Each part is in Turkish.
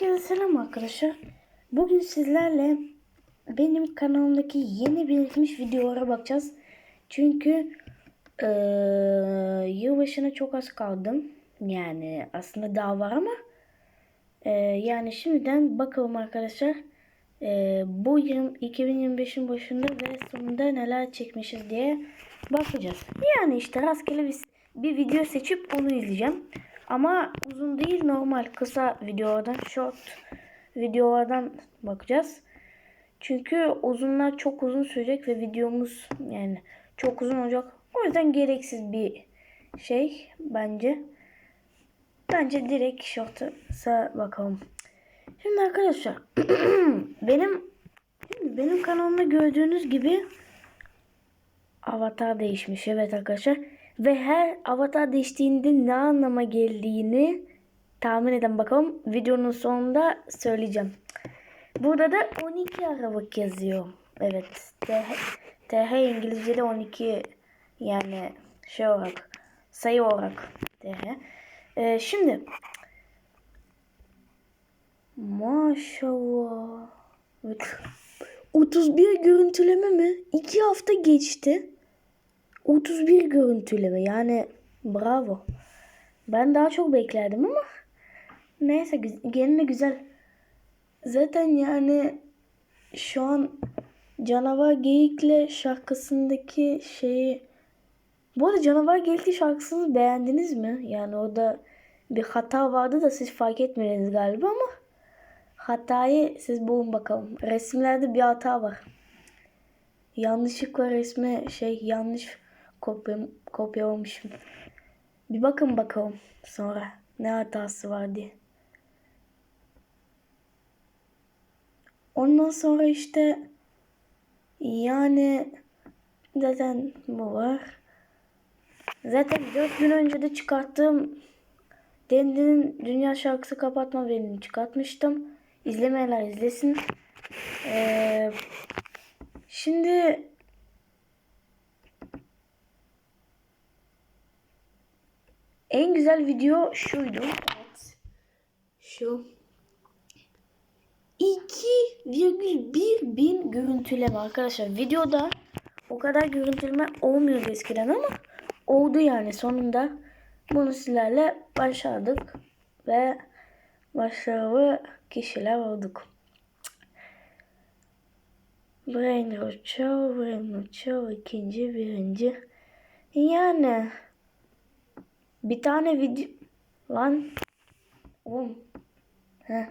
Herkese selam arkadaşlar. Bugün sizlerle benim kanalımdaki yeni birikmiş videolara bakacağız. Çünkü eee yılbaşına çok az kaldım. Yani aslında daha var ama eee, yani şimdiden bakalım arkadaşlar. Eee, bu yıl 2025'in başında ve sonunda neler çekmişiz diye bakacağız. Yani işte rastgele bir, bir video seçip onu izleyeceğim. Ama uzun değil normal kısa videolardan short videolardan bakacağız. Çünkü uzunlar çok uzun sürecek ve videomuz yani çok uzun olacak. O yüzden gereksiz bir şey bence. Bence direkt short'a bakalım. Şimdi arkadaşlar benim benim kanalımda gördüğünüz gibi avatar değişmiş. Evet arkadaşlar. Ve her avatar değiştiğinde ne anlama geldiğini tahmin edin bakalım. Videonun sonunda söyleyeceğim. Burada da 12 Aralık yazıyor. Evet. TH, TH İngilizce'de 12 yani şey olarak sayı olarak TH. Ee, şimdi Maşallah. Evet. 31 görüntüleme mi? 2 hafta geçti. 31 görüntüleme yani bravo. Ben daha çok beklerdim ama neyse gene güzel. Zaten yani şu an Canavar Geyik'le şarkısındaki şeyi bu arada Canavar Geyik'li şarkısını beğendiniz mi? Yani orada bir hata vardı da siz fark etmediniz galiba ama hatayı siz bulun bakalım. Resimlerde bir hata var. Yanlışlıkla resme şey yanlış kopya, kopyalamışım. Bir bakın bakalım sonra ne hatası var diye. Ondan sonra işte yani zaten bu var. Zaten 4 gün önce de çıkarttığım Dendi'nin Dünya Şarkısı Kapatma Beni çıkartmıştım. İzlemeyenler izlesin. Ee, şimdi en güzel video şuydu. Evet. Şu. 2,1 bin görüntüleme arkadaşlar. Videoda o kadar görüntüleme olmuyordu eskiden ama oldu yani sonunda. Bunu sizlerle başardık ve başarılı kişiler olduk. Brain Rocho, Brain Rocho ikinci, birinci. Yani bir tane video lan oğlum Heh.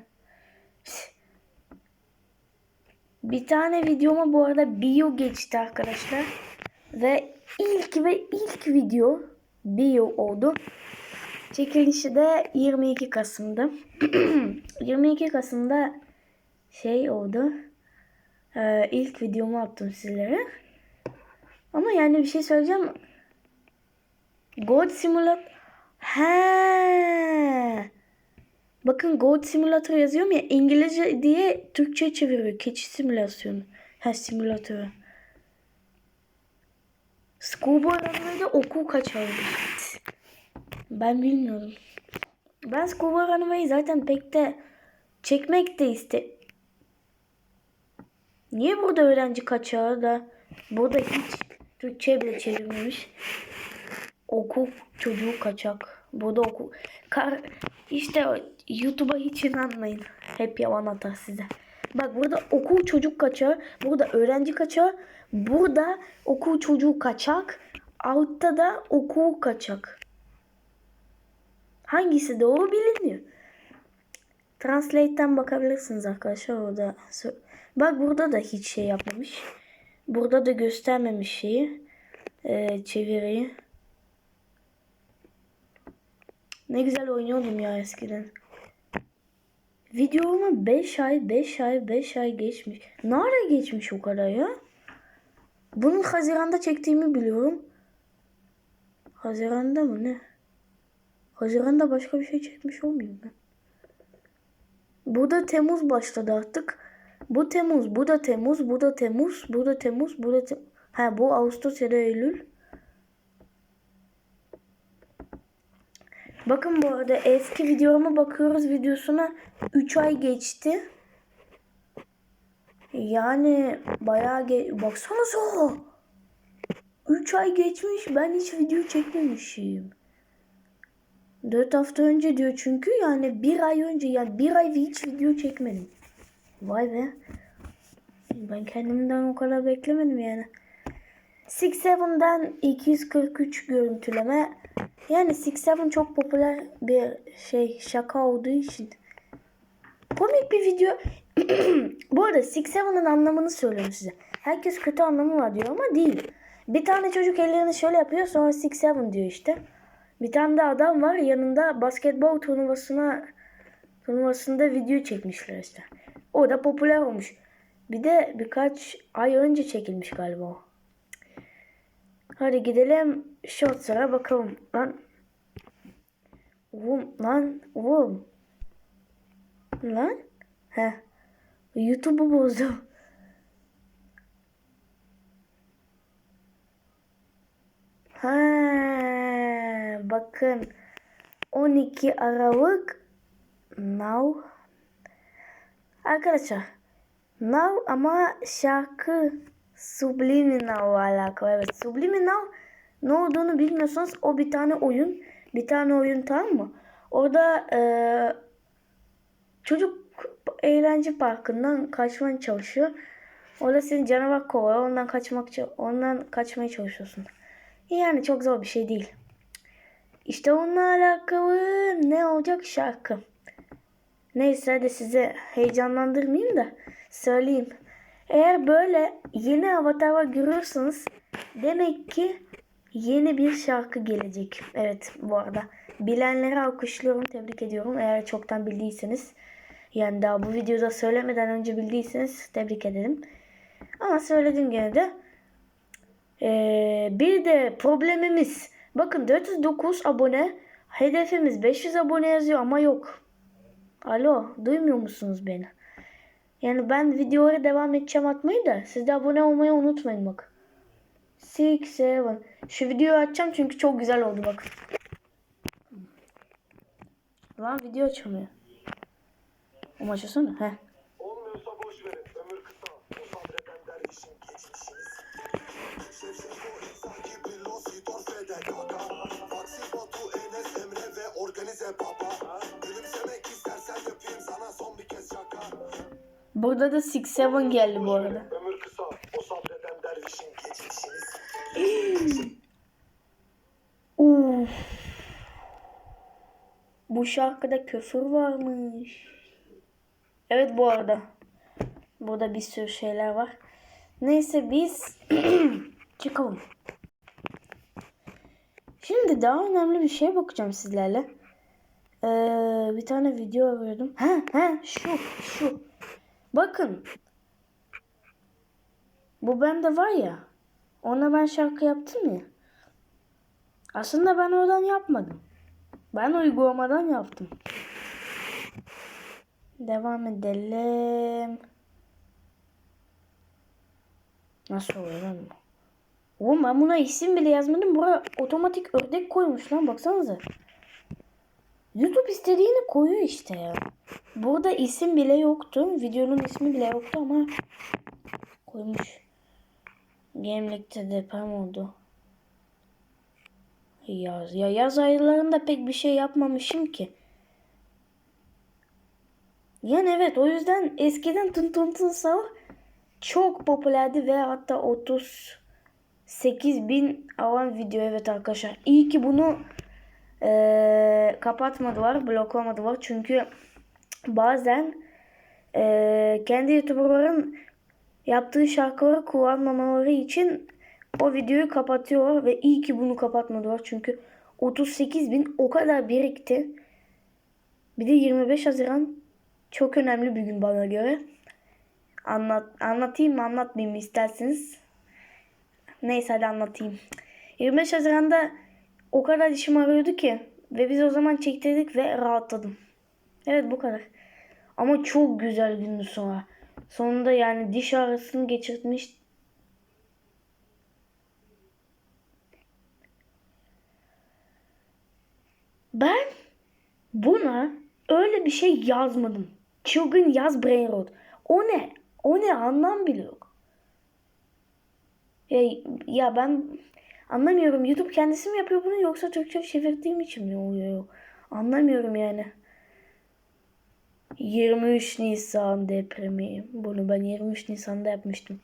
Bir tane videoma bu arada bio geçti arkadaşlar. Ve ilk ve ilk video bio oldu. Çekilişi de 22 Kasım'da. 22 Kasım'da şey oldu. Ee, ilk videomu attım sizlere. Ama yani bir şey söyleyeceğim. God Simulator. He. Bakın God Simulator yazıyorum ya İngilizce diye Türkçe çeviriyor. Keçi simülasyonu. Ha simülatörü. Schoolboy Runaway'de okul kaçardı. Ben bilmiyorum. Ben Schoolboy Runaway'i zaten pek de çekmek de iste. Niye burada öğrenci kaçağı da burada hiç Türkçe bile çevirmemiş. Okul çocuğu kaçak. Burada okul. Kar işte YouTube'a hiç inanmayın. Hep yalan atar size. Bak burada okul çocuk kaçağı. Burada öğrenci kaçağı. Burada okul çocuğu kaçak. Altta da okul kaçak. Hangisi doğru bilinmiyor. Translate'ten bakabilirsiniz arkadaşlar orada. Bak burada da hiç şey yapmamış. Burada da göstermemiş şeyi. Ee, çeviriyi. Ne güzel oynuyordum ya eskiden. Videoma 5 ay, 5 ay, 5 ay geçmiş. Ne ara geçmiş o kadar ya? Bunu Haziran'da çektiğimi biliyorum. Haziran'da mı ne? Haziran'da başka bir şey çekmiş olmayayım ben. Bu da Temmuz başladı artık. Bu Temmuz, bu da Temmuz, bu da Temmuz, bu da Temmuz, bu da Temmuz. Ha bu Ağustos ya da Eylül. Bakın bu arada eski videoma bakıyoruz videosuna 3 ay geçti. Yani bayağı ge baksanıza. 3 ay geçmiş ben hiç video çekmemişim. 4 hafta önce diyor çünkü yani bir ay önce yani bir ay hiç video çekmedim. Vay be. Ben kendimden o kadar beklemedim yani. 6-7'den 243 görüntüleme. Yani 6-7 çok popüler bir şey şaka olduğu için. Komik bir video. Bu arada 6-7'ın anlamını söylüyorum size. Herkes kötü anlamı var diyor ama değil. Bir tane çocuk ellerini şöyle yapıyor sonra 6-7 diyor işte. Bir tane de adam var yanında basketbol turnuvasına turnuvasında video çekmişler işte. O da popüler olmuş. Bir de birkaç ay önce çekilmiş galiba o. Hadi gidelim shortslara bakalım. Lan. Oğlum lan. Oğlum. Lan. He. YouTube'u bozdum. Ha, bakın 12 Aralık Now Arkadaşlar Now ama şarkı Subliminal alakalı. Evet Subliminal ne olduğunu bilmiyorsanız o bir tane oyun. Bir tane oyun tamam mı? Orada eee çocuk eğlence parkından kaçmaya çalışıyor. Orada seni canavar kovalıyor. Ondan kaçmak ondan kaçmaya çalışıyorsun. Yani çok zor bir şey değil. İşte onunla alakalı ne olacak şarkı. Neyse hadi size heyecanlandırmayayım da söyleyeyim. Eğer böyle yeni avatarlar görüyorsanız demek ki yeni bir şarkı gelecek. Evet bu arada. Bilenleri alkışlıyorum, tebrik ediyorum. Eğer çoktan bildiyseniz. Yani daha bu videoda söylemeden önce bildiyseniz tebrik ederim. Ama söyledim gene de. Ee, bir de problemimiz. Bakın 409 abone. Hedefimiz 500 abone yazıyor ama yok. Alo duymuyor musunuz beni? Yani ben videoya devam edeceğim atmayı da siz de abone olmayı unutmayın bak. 6, 7. Şu videoyu açacağım çünkü çok güzel oldu bak. Lan video açılmıyor. Ama açılsana. Heh. Olmuyorsa boş verin. Ömür kısa. O sabreden dervişin geçmişiniz. Şevşenko insan Burada da 6 7 geldi bu arada. Ömür kısa. O sabreden dervişin. Uf. Bu şarkıda küfür varmış. Evet bu arada. Burada bir sürü şeyler var. Neyse biz çıkalım. Şimdi daha önemli bir şeye bakacağım sizlerle. Ee, bir tane video arıyordum. Ha ha şu şu. Bakın. Bu bende var ya. Ona ben şarkı yaptım ya. Aslında ben oradan yapmadım. Ben uygulamadan yaptım. Devam edelim. Nasıl oluyor lan bu? Oğlum ben buna isim bile yazmadım. Buraya otomatik ördek koymuş lan baksanıza. YouTube istediğini koyuyor işte ya. Burada isim bile yoktu. Videonun ismi bile yoktu ama koymuş. Gemlikte deprem oldu. Yaz. Ya yaz aylarında pek bir şey yapmamışım ki. Yani evet o yüzden eskiden Tın Tın Tın Sahur çok popülerdi ve hatta 38 bin alan video evet arkadaşlar. İyi ki bunu eee, kapatmadılar, bloklamadılar çünkü bazen eee, kendi youtuberların yaptığı şarkıları kullanmamaları için o videoyu kapatıyorlar ve iyi ki bunu kapatmadılar çünkü 38 bin o kadar birikti. Bir de 25 Haziran çok önemli bir gün bana göre. Anlat, anlatayım mı anlatmayayım mı isterseniz. Neyse hadi anlatayım. 25 Haziran'da o kadar işim arıyordu ki ve biz o zaman çektirdik ve rahatladım. Evet bu kadar. Ama çok güzel gündü sonra. Sonunda yani diş ağrısını geçirtmiş. Ben buna öyle bir şey yazmadım. Çılgın yaz brain rot. O ne? O ne anlam bile yok. Ya, ya ben anlamıyorum. YouTube kendisi mi yapıyor bunu yoksa Türkçe çevirdiğim için mi oluyor? Anlamıyorum yani. 23 Nisan depremi. Bunu ben 23 Nisan'da yapmıştım.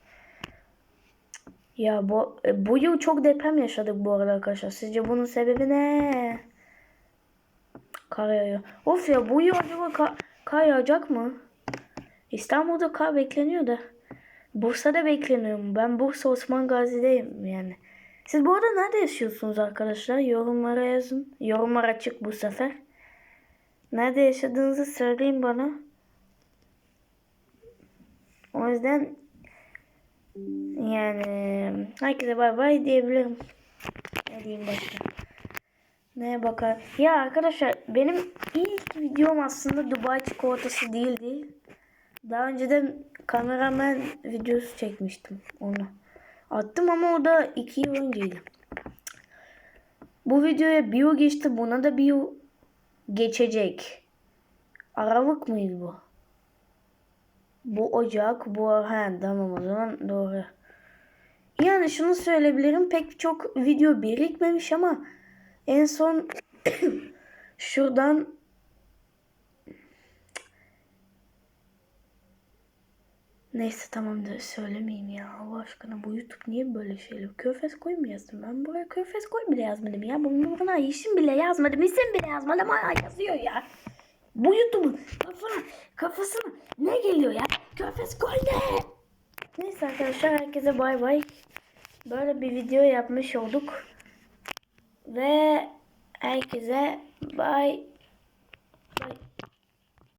Ya bu, e, bu yıl çok deprem yaşadık bu arada arkadaşlar. Sizce bunun sebebi ne? Kar yağıyor. Of ya bu yıl acaba ka- kar yağacak mı? İstanbul'da kar bekleniyor da. Bursa'da bekleniyor mu? Ben Bursa Osman Gazi'deyim yani. Siz bu arada nerede yaşıyorsunuz arkadaşlar? Yorumlara yazın. Yorumlar açık bu sefer. Nerede yaşadığınızı söyleyin bana. O yüzden yani herkese bay bay diyebilirim. Ne diyeyim başka? Neye bakar? Ya arkadaşlar benim ilk videom aslında Dubai çikolatası değildi. Daha önceden kameraman videosu çekmiştim onu. Attım ama o da iki yıl önceydi. Bu videoya yıl geçti. Buna da yıl geçecek. Aralık mıydı bu? Bu Ocak, bu ha tamam o zaman doğru. Yani şunu söyleyebilirim pek çok video birikmemiş ama en son şuradan Neyse tamam da söylemeyeyim ya Allah aşkına bu YouTube niye böyle şeyler? Körfez koy mu yazdım ben buraya Körfez koy bile yazmadım ya. Bunu buna isim bile yazmadım isim bile yazmadım hala yazıyor ya. Bu YouTube'un kafana, kafasına ne geliyor ya? Körfez koy ne? Neyse arkadaşlar herkese bay bay. Böyle bir video yapmış olduk. Ve herkese bay